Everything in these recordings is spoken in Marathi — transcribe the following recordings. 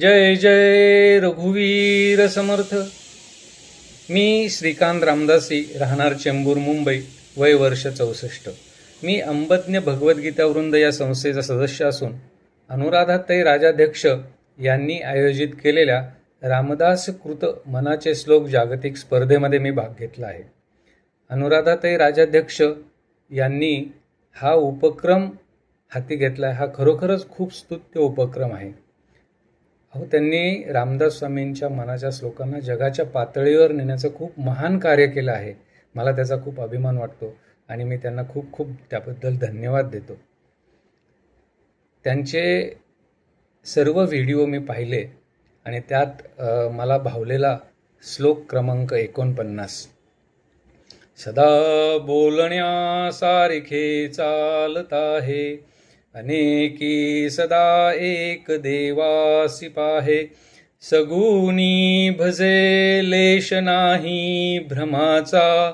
जय जय रघुवीर समर्थ. मी श्रीकांत रामदासी राहणार चेंबूर मुंबई वय वर्ष चौसष्ट. मी अंबज्ञ भगवद्गीता वृंद या संस्थेचा सदस्य असून अनुराधाताई राजाध्यक्ष यांनी आयोजित केलेल्या रामदास कृत मनाचे श्लोक जागतिक स्पर्धेमध्ये मी भाग घेतला आहे. अनुराधाताई राजाध्यक्ष यांनी हा उपक्रम हाती घेतला आहे. हा खरोखरच खूप स्तुत्य उपक्रम आहे. अहो त्यांनी रामदास स्वामींच्या मनाच्या श्लोकांना जगाच्या पातळीवर नेण्याचं खूप महान कार्य केलं आहे. मला त्याचा खूप अभिमान वाटतो आणि मी त्यांना खूप खूप त्याबद्दल धन्यवाद देतो. त्यांचे सर्व व्हिडिओ मी पाहिले आणि त्यात मला भावलेला श्लोक क्रमांक एकोणपन्नास. सदा बोलण्यासारखे चालत आहे अनेकी सदा एक देवासी पाहे. सगुनी भजे लेश नाही भ्रमाचा.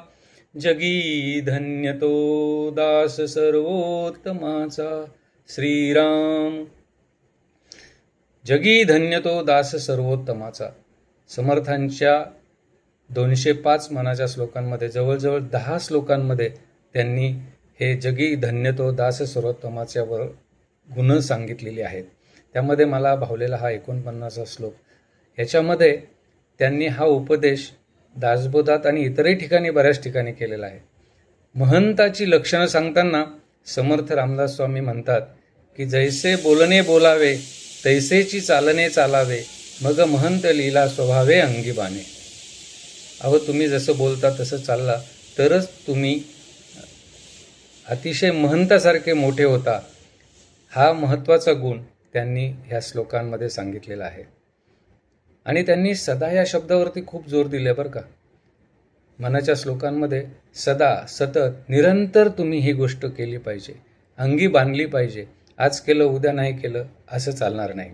जगी धन्यतो दास सर्वोत्तमाचा. श्रीराम. जगी धन्यतो दास सर्वोत्तमाचा. समर्थांच्या दोनशे पाच मनाच्या श्लोकांमध्ये जवळजवळ दहा श्लोकांमध्ये त्यांनी हे जगी धन्य तो दास सर्वोत्तमाच्यावर गुण सांगितलेले आहेत. त्यामध्ये मला भावलेला हा एकोणपन्नासा श्लोक. ह्याच्यामध्ये त्यांनी हा उपदेश दासबोधात आणि इतरही ठिकाणी बऱ्याच ठिकाणी केलेला आहे. महंताची लक्षणं सांगताना समर्थ रामदास स्वामी म्हणतात की जैसे बोलणे बोलावे तैसेची चालणे चालावे मग महंत लीला स्वभावे अंगी बाणे अहो तुम्ही जसं बोलता तसं चालला तरच तुम्ही अतिशय महंतासारखे मोठे होता हा महत्त्वाचा गुण त्यांनी ह्या श्लोकांमध्ये सांगितलेला आहे. आणि त्यांनी सदा या शब्दावरती खूप जोर दिले बरं का. मनाच्या श्लोकांमध्ये सदा सतत निरंतर तुम्ही ही गोष्ट केली पाहिजे. अंगी बांधली पाहिजे. आज केलं उद्या नाही केलं असं चालणार नाही.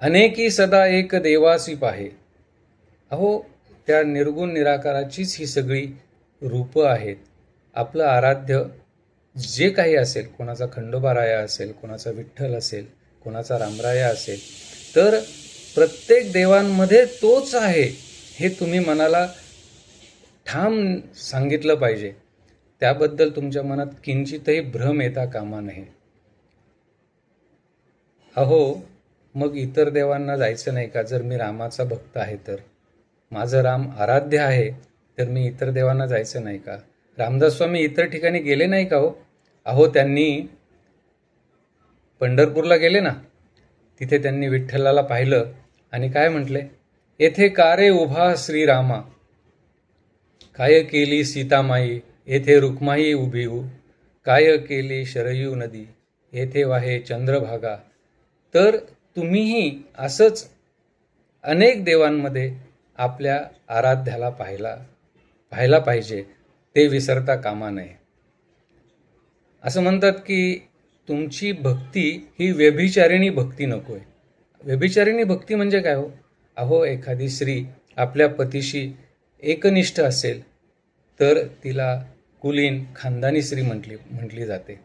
अनेकी सदा एक देवासी पाहे अहो त्या निर्गुण निराकाराचीच ही सगळी रूपं आहेत. आपलं आराध्य जे काही असेल कोणाचा खंडोबाराया असेल कोणाचा विठ्ठल असेल कोणाचा रामराया असेल तर प्रत्येक देवांमध्ये तोच आहे हे तुम्ही मनाला ठाम सांगितलं पाहिजे. त्याबद्दल तुमच्या मनात किंचितही भ्रम येता कामा नये. अहो मग इतर देवांना जायचं नाही का? जर मी रामाचा भक्त आहे तर. माझं राम आराध्य आहे तर मी इतर देवांना जायचं नाही का? रामदास स्वामी इतर ठिकाणी गेले नाही का हो? अहो त्यांनी पंढरपूरला गेले ना? तिथे त्यांनी विठ्ठलाला पाहिलं आणि काय म्हटले? येथे कारे उभा श्रीरामा? काय केली सीतामाई? येथे रुक्माई उभी काय केली शरयू नदी? येथे वाहे चंद्रभागा. तर तुम्हीही असंच अनेक देवांमध्ये आपल्या आराध्याला पाहायला पाहायला पाहिजे. ते विसरता कामा नये. असं म्हणतात की तुमची भक्ती ही व्यभिचारिणी भक्ती नको आहे व्यभिचारिणी भक्ती म्हणजे काय हो? अहो एखादी स्त्री आपल्या पतीशी एकनिष्ठ असेल तर तिला कुलीन खानदानी स्त्री म्हटली म्हटली जाते.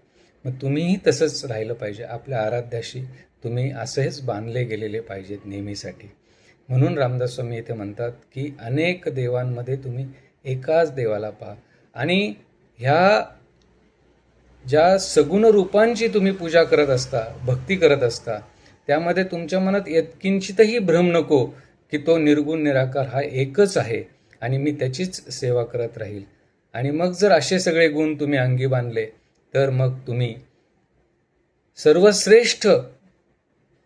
मग तुम्हीही तसंच राहिलं पाहिजे. आपल्या आराध्याशी तुम्ही असेच बांधले गेलेले पाहिजेत नेहमीसाठी. म्हणून रामदास स्वामी येथे म्हणतात की अनेक देवांमध्ये तुम्ही एकाच देवाला पहा. आणि ह्या ज्या सगुण रूपांची तुम्ही पूजा करत असता भक्ती करत असता त्यामध्ये तुमच्या मनात यत्किंचितही भ्रम नको की तो निर्गुण निराकार हा एकच आहे आणि मी त्याचीच सेवा करत राहील. आणि मग जर असे सगळे गुण तुम्ही अंगी बांधले तर मग तुम्ही सर्वश्रेष्ठ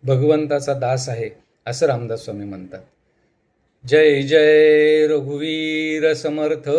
भगवंताचा दास आहे असं रामदास स्वामी म्हणतात. जय जय रघुवीर समर्थ.